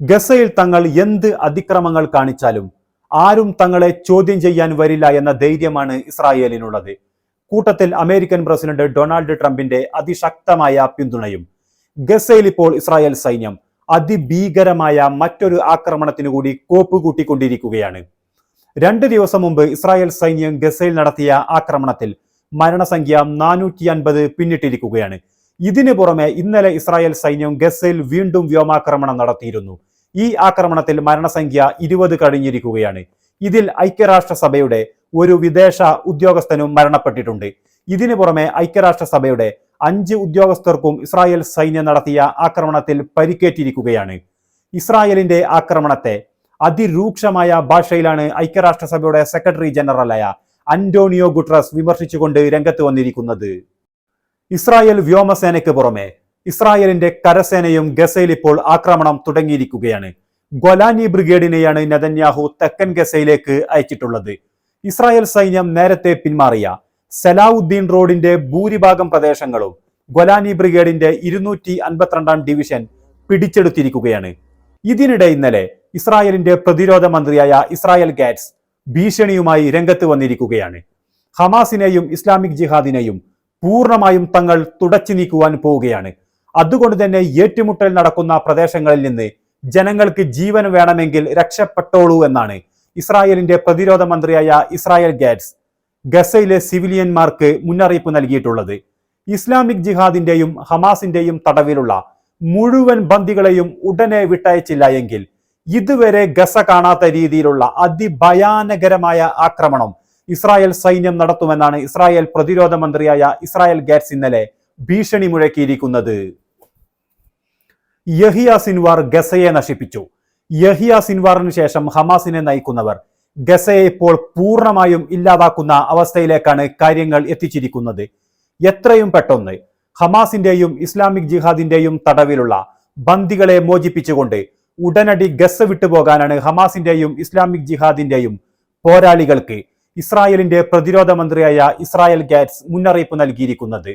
ഗസയിൽ തങ്ങൾ എന്ത് അതിക്രമങ്ങൾ കാണിച്ചാലും ആരും തങ്ങളെ ചോദ്യം ചെയ്യാൻ വരില്ല എന്ന ധൈര്യമാണ് ഇസ്രായേലിനുള്ളത്. കൂട്ടത്തിൽ അമേരിക്കൻ പ്രസിഡന്റ് ഡൊണാൾഡ് ട്രംപിന്റെ അതിശക്തമായ പിന്തുണയും ഗസയിൽ ഇപ്പോൾ ഇസ്രായേൽ സൈന്യം അതിഭീകരമായ മറ്റൊരു ആക്രമണത്തിനു കൂടി കോപ്പ് കൂട്ടിക്കൊണ്ടിരിക്കുകയാണ്. രണ്ട് ദിവസം മുമ്പ് ഇസ്രായേൽ സൈന്യം ഗസയിൽ നടത്തിയ ആക്രമണത്തിൽ മരണസംഖ്യ നാനൂറ്റി അൻപത് പിന്നിട്ടിരിക്കുകയാണ്. ഇതിനു പുറമെ ഇന്നലെ ഇസ്രായേൽ സൈന്യം ഗസയിൽ വീണ്ടും വ്യോമാക്രമണം നടത്തിയിരുന്നു. ഈ ആക്രമണത്തിൽ മരണസംഖ്യ ഇരുപത് കഴിഞ്ഞിരിക്കുകയാണ്. ഇതിൽ ഐക്യരാഷ്ട്രസഭയുടെ ഒരു വിദേശ ഉദ്യോഗസ്ഥനും മരണപ്പെട്ടിട്ടുണ്ട്. ഇതിനു പുറമെ ഐക്യരാഷ്ട്രസഭയുടെ അഞ്ച് ഉദ്യോഗസ്ഥർക്കും ഇസ്രായേൽ സൈന്യം നടത്തിയ ആക്രമണത്തിൽ പരിക്കേറ്റിരിക്കുകയാണ്. ഇസ്രായേലിന്റെ ആക്രമണത്തെ അതിരൂക്ഷമായ ഭാഷയിലാണ് ഐക്യരാഷ്ട്രസഭയുടെ സെക്രട്ടറി ജനറലായ അന്റോണിയോ ഗുട്രസ് വിമർശിച്ചുകൊണ്ട് രംഗത്ത് വന്നിരിക്കുന്നത്. ഇസ്രായേൽ വ്യോമസേനയ്ക്ക് പുറമെ ഇസ്രായേലിന്റെ കരസേനയും ഗസയിൽ ഇപ്പോൾ ആക്രമണം തുടങ്ങിയിരിക്കുകയാണ്. ഗൊലാനി ബ്രിഗേഡിനെയാണ് നെതന്യാഹു തെക്കൻ ഗസയിലേക്ക് അയച്ചിട്ടുള്ളത്. ഇസ്രായേൽ സൈന്യം നേരത്തെ പിന്മാറിയ സലാവുദ്ദീൻ റോഡിന്റെ ഭൂരിഭാഗം പ്രദേശങ്ങളും ഗൊലാനി ബ്രിഗേഡിന്റെ ഇരുന്നൂറ്റി അൻപത്തിരണ്ടാം ഡിവിഷൻ പിടിച്ചെടുത്തിരിക്കുകയാണ്. ഇതിനിടെ ഇന്നലെ ഇസ്രായേലിന്റെ പ്രതിരോധ മന്ത്രിയായ ഇസ്രായേൽ ഗാറ്റ്സ് ഭീഷണിയുമായി രംഗത്ത് വന്നിരിക്കുകയാണ്. ഹമാസിനെയും ഇസ്ലാമിക് ജിഹാദിനെയും പൂർണമായും തങ്ങൾ തുടച്ചു നീക്കുവാൻ പോവുകയാണ്. അതുകൊണ്ട് തന്നെ ഏറ്റുമുട്ടൽ നടക്കുന്ന പ്രദേശങ്ങളിൽ നിന്ന് ജനങ്ങൾക്ക് ജീവൻ വേണമെങ്കിൽ രക്ഷപ്പെട്ടോളൂ എന്നാണ് ഇസ്രായേലിന്റെ പ്രതിരോധ മന്ത്രിയായ ഇസ്രായേൽ ഗാറ്റ്സ് ഗസയിലെ സിവിലിയന്മാർക്ക് മുന്നറിയിപ്പ് നൽകിയിട്ടുള്ളത്. ഇസ്ലാമിക് ജിഹാദിന്റെയും ഹമാസിന്റെയും തടവിലുള്ള മുഴുവൻ ബന്ദികളെയും ഉടനെ വിട്ടയച്ചില്ല എങ്കിൽ ഇതുവരെ ഗസ കാണാത്ത രീതിയിലുള്ള അതിഭയാനകരമായ ആക്രമണം ഇസ്രായേൽ സൈന്യം നടത്തുമെന്നാണ് ഇസ്രായേൽ പ്രതിരോധ മന്ത്രിയായ ഇസ്രായേൽ ഗാറ്റ്സ് ഇന്നലെ ഭീഷണി മുഴക്കിയിരിക്കുന്നത്. യഹിയ സിൻവാർ ഗസയെ നശിപ്പിച്ചു. യഹിയ സിൻവാറിന് ശേഷം ഹമാസിനെ നയിക്കുന്നവർ ഗസയെ ഇപ്പോൾ പൂർണമായും ഇല്ലാതാക്കുന്ന അവസ്ഥയിലേക്കാണ് കാര്യങ്ങൾ എത്തിച്ചിരിക്കുന്നത്. എത്രയും പെട്ടെന്ന് ഹമാസിന്റെയും ഇസ്ലാമിക് ജിഹാദിന്റെയും തടവിലുള്ള ബന്ദികളെ മോചിപ്പിച്ചുകൊണ്ട് ഉടനടി ഗസ വിട്ടുപോകാനാണ് ഹമാസിന്റെയും ഇസ്ലാമിക് ജിഹാദിന്റെയും പോരാളികൾക്ക് ഇസ്രായേലിന്റെ പ്രതിരോധ മന്ത്രിയായ ഇസ്രായേൽ ഗാറ്റ്സ് മുന്നറിയിപ്പ് നൽകിയിരിക്കുന്നത്.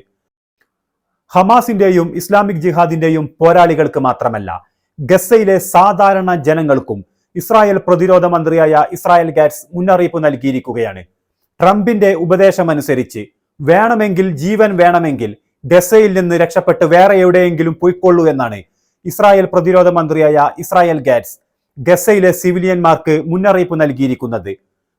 ഹമാസിന്റെയും ഇസ്ലാമിക് ജിഹാദിന്റെയും പോരാളികൾക്ക് മാത്രമല്ല ഗസയിലെ സാധാരണ ജനങ്ങൾക്കും ഇസ്രായേൽ പ്രതിരോധ മന്ത്രിയായ ഇസ്രായേൽ ഗാറ്റ്സ് മുന്നറിയിപ്പ് നൽകിയിരിക്കുകയാണ്. ട്രംപിന്റെ ഉപദേശമനുസരിച്ച് വേണമെങ്കിൽ ജീവൻ വേണമെങ്കിൽ ഗസയിൽ നിന്ന് രക്ഷപ്പെട്ട് വേറെ എവിടെയെങ്കിലും പോയിക്കൊള്ളൂ എന്നാണ് ഇസ്രായേൽ പ്രതിരോധ മന്ത്രിയായ ഇസ്രായേൽ ഗാറ്റ്സ് ഗസയിലെ സിവിലിയന്മാർക്ക് മുന്നറിയിപ്പ് നൽകിയിരിക്കുന്നത്.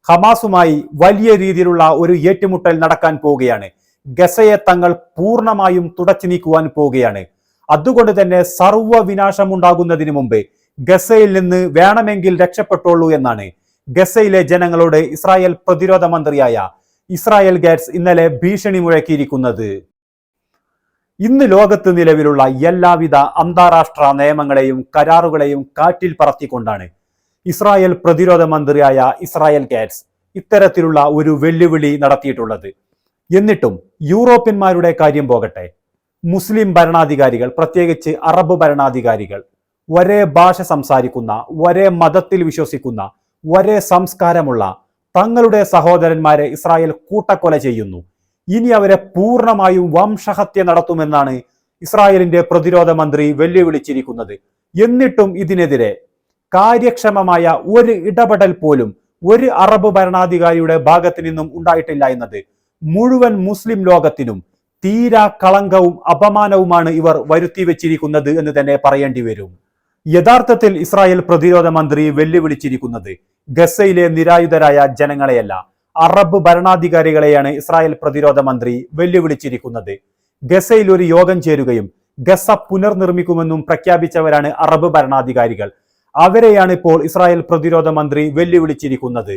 ഹമാസുമായി വലിയ രീതിയിലുള്ള ഒരു ഏറ്റുമുട്ടൽ നടക്കാൻ പോവുകയാണ്. ഗസയെ തങ്ങൾ പൂർണമായും തുടച്ചു നീക്കുവാൻ പോവുകയാണ്. അതുകൊണ്ട് തന്നെ സർവവിനാശം ഉണ്ടാകുന്നതിന് മുമ്പ് ഗസയിൽ നിന്ന് വേണമെങ്കിൽ രക്ഷപ്പെട്ടോളൂ എന്നാണ് ഗസയിലെ ജനങ്ങളോട് ഇസ്രായേൽ പ്രതിരോധ മന്ത്രിയായ ഇസ്രായേൽ ഗേറ്റ്സ് ഇന്നലെ ഭീഷണി മുഴക്കിയിരിക്കുന്നത്. ഇന്ന് ലോകത്ത് നിലവിലുള്ള എല്ലാവിധ അന്താരാഷ്ട്ര നിയമങ്ങളെയും കരാറുകളെയും കാറ്റിൽ പറത്തിക്കൊണ്ടാണ് ഇസ്രായേൽ പ്രതിരോധ മന്ത്രിയായ ഇസ്രായേൽ കാറ്റ്സ് ഇത്തരത്തിലുള്ള ഒരു വെല്ലുവിളി നടത്തിയിട്ടുള്ളത്. എന്നിട്ടും യൂറോപ്യന്മാരുടെ കാര്യം പോകട്ടെ. മുസ്ലിം ഭരണാധികാരികൾ പ്രത്യേകിച്ച് അറബ് ഭരണാധികാരികൾ ഒരേ ഭാഷ സംസാരിക്കുന്ന ഒരേ മതത്തിൽ വിശ്വസിക്കുന്ന ഒരേ സംസ്കാരമുള്ള തങ്ങളുടെ സഹോദരന്മാരെ ഇസ്രായേൽ കൂട്ടക്കൊല ചെയ്യുന്നു. ഇനി അവരെ പൂർണമായും വംശഹത്യ നടത്തുമെന്നാണ് ഇസ്രായേലിന്റെ പ്രതിരോധ മന്ത്രി വെല്ലുവിളിച്ചിരിക്കുന്നത്. എന്നിട്ടും ഇതിനെതിരെ കാര്യക്ഷമമായ ഒരു ഇടപെടൽ പോലും ഒരു അറബ് ഭരണാധികാരിയുടെ ഭാഗത്ത് നിന്നും ഉണ്ടായിട്ടില്ല എന്നത് മുഴുവൻ മുസ്ലിം ലോകത്തിനും തീരാ കളങ്കവും അപമാനവുമാണ് ഇവർ വരുത്തി വെച്ചിരിക്കുന്നത് എന്ന് തന്നെ പറയേണ്ടി വരും. യഥാർത്ഥത്തിൽ ഇസ്രായേൽ പ്രതിരോധ മന്ത്രി വെല്ലുവിളിച്ചിരിക്കുന്നത് ഗസയിലെ നിരായുധരായ ജനങ്ങളെയല്ല അറബ് ഭരണാധികാരികളെയാണ് ഇസ്രായേൽ പ്രതിരോധ മന്ത്രി വെല്ലുവിളിച്ചിരിക്കുന്നത്. ഗസയിൽ ഒരു യോഗം ചേരുകയും ഗസ പുനർനിർമ്മിക്കുമെന്നും പ്രഖ്യാപിച്ചവരാണ് അറബ് ഭരണാധികാരികൾ. അവരെയാണ് ഇപ്പോൾ ഇസ്രായേൽ പ്രതിരോധ മന്ത്രി വെല്ലുവിളിച്ചിരിക്കുന്നത്.